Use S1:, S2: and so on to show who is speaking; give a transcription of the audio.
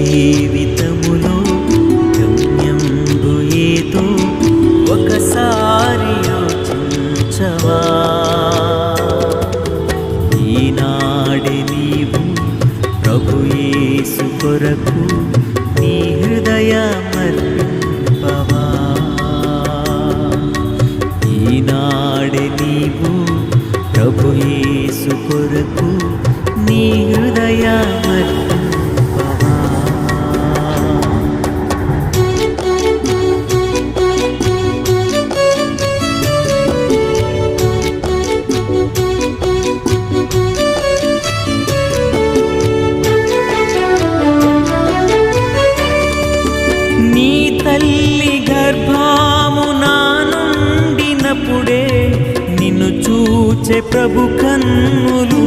S1: జీవితములో గమ్యంబు ఏదో ఒకసారి యోచించవా ఈనాడే నీవు ప్రభు యేసు కొరకు నీ హృదయమర్పింపవా? ఈనాడి నీవు ప్రభు యేసు కొరకు నీ తల్లి గర్భాము నా నుండినప్పుడే నిన్ను చూచే ప్రభు కన్నులు